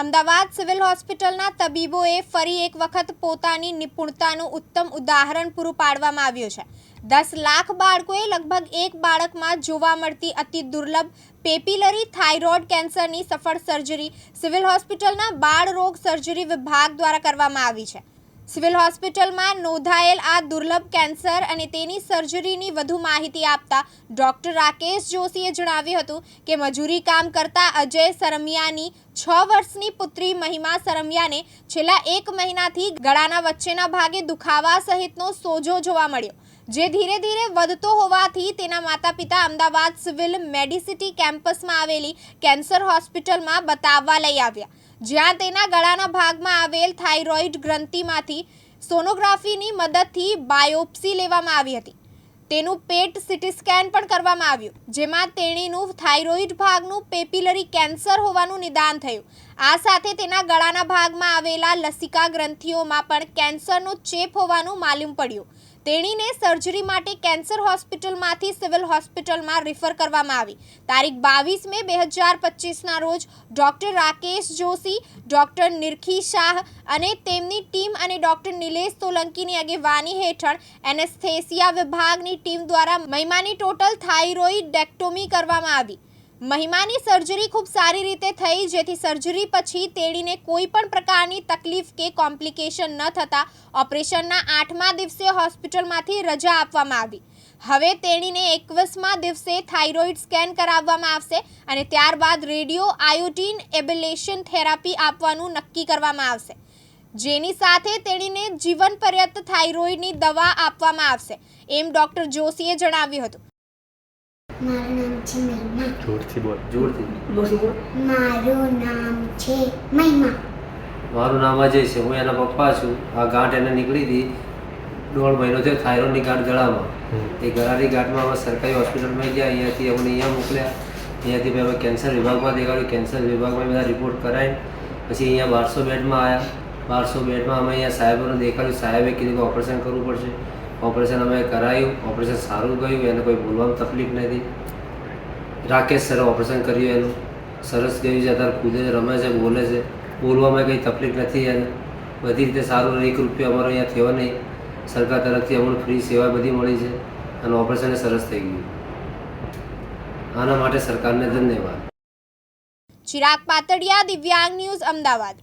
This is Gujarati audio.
અમદાવાદ સિવિલ હોસ્પિટલના તબીબોએ ફરી એક વખત પોતાની નિપુણતાનું ઉત્તમ ઉદાહરણ પૂરું પાડવામાં આવ્યું છે. દસ લાખ બાળકોએ લગભગ એક બાળકમાં જોવા મળતી અતિ દુર્લભ પેપિલરી થાઇરોઇડ કેન્સરની સફળ સર્જરી સિવિલ હોસ્પિટલના બાળ રોગ સર્જરી વિભાગ દ્વારા કરવામાં આવી છે. સિવિલ હોસ્પિટલમાં નોંધાયેલ આ દુર્લભ કેન્સર અને તેની સર્જરીની વધુ માહિતી આપતા ડોક્ટર રાકેશ જોશીએ જણાવ્યું હતું કે મજૂરી કામ કરતા અજય સરમિયાની છ વર્ષની પુત્રી મહિમા સરમિયાને છેલ્લા એક મહિનાથી ગળાના વચ્ચેના ભાગે દુખાવા સહિતનો સોજો જોવા મળ્યો, જે ધીરે ધીરે વધતો હોવાથી તેના માતા પિતા અમદાવાદ સિવિલ મેડિસિટી કેમ્પસમાં આવેલી કેન્સર હોસ્પિટલમાં બતાવવા લઈ આવ્યા. જ્યાં તેના ગળાના ભાગમાં આવેલ થાઇરોઇડ ગ્રંથિમાંથી સોનોગ્રાફીની મદદથી બાયોપ્સી લેવામાં આવી હતી. તેનું પેટ સીટી સ્કેન પણ કરવામાં આવ્યું, જેમાં તેણીનું થાઇરોઇડ ભાગનું પેપિલરી કેન્સર હોવાનું નિદાન થયું. આ સાથે તેના ગળાના ભાગમાં આવેલા લસિકા ગ્રંથિઓમાં પણ કેન્સરનો ચેપ હોવાનું માલુમ પડ્યું. તેણીને સર્જરી માટે કેન્સર હોસ્પિટલમાંથી સિવિલ હોસ્પિટલમાં રિફર કરવામાં આવી. તારીખ બાવીસ મે બે હજાર પચીસના રોજ ડૉક્ટર રાકેશ જોશી, ડૉક્ટર નિરખી શાહ અને તેમની ટીમ અને ડૉક્ટર નિલેશ સોલંકીની આગેવાની હેઠળ એનેસ્થેસિયા વિભાગની ટીમ દ્વારા મહિમાની ટોટલ થાઇરોઇડેક્ટોમી કરવામાં આવી. મહિમાની સર્જરી ખૂબ સારી રીતે થઈ, જેથી સર્જરી પછી તેણીને કોઈ પણ પ્રકારની તકલીફ કે કોમ્પ્લિકેશન ન થતાં ઓપરેશનના આઠમા દિવસે હોસ્પિટલમાંથી રજા આપવામાં આવી. હવે તેણીને એકવીસમા દિવસે થાઇરોઇડ સ્કેન કરાવવામાં આવશે અને ત્યારબાદ રેડિયો આયોટીન એબિલેશન થેરાપી આપવાનું નક્કી કરવામાં આવશે. જેની સાથે તેણીને જીવન પર્યંત થાઇરોઇડની દવા આપવામાં આવશે, એમ ડૉક્ટર જોશીએ જણાવ્યું હતું. મારું નામ છે મહિમા. જોરથી બોલ જોરથી. મારું નામ છે મહિમા મારું નામ અજય છે હું એના પપ્પા છું. આ ગાંઠ એને નીકળી હતી દોઢ મહિનો થયો થાઇરોઇડની ગાંઠ ગળામાં. એ ગળાની ગાંઠમાં અમે સરકારી હોસ્પિટલમાં ગયા અહીંયાથી અમને અહીંયા મોકલ્યા. અહીંયાથી મેં હવે કેન્સર વિભાગમાં દેખાડ્યું. કેન્સર વિભાગમાં બધા રિપોર્ટ કરાવી પછી અહીંયા બારસો બેડમાં આવ્યા બારસો બેડમાં અમે અહીંયા સાહેબોને દેખાડ્યું. સાહેબે કીધું કે ઓપરેશન કરવું પડશે. ઓપરેશન અમે કરાયું, ઓપરેશન સારું ગયું, એને કોઈ બોલવામાં તકલીફ નથી રાકેશ સરે ઓપરેશન કર્યું એનું. સરસ ગયું છે, અત્યારે કૂદે છે રમે છે, બોલે છે. બોલવામાં કંઈ તકલીફ નથી એને. બધી રીતે સારું એક રૂપિયો અમારો અહીંયા થયો નહીં. સરકાર તરફથી અમને ફ્રી સેવા બધી મળી છે અને ઓપરેશન સરસ થઈ ગયું. આના માટે સરકારને ધન્યવાદ. ચિરાગ પાતળિયા, દિવ્યાંગ ન્યૂઝ, અમદાવાદ.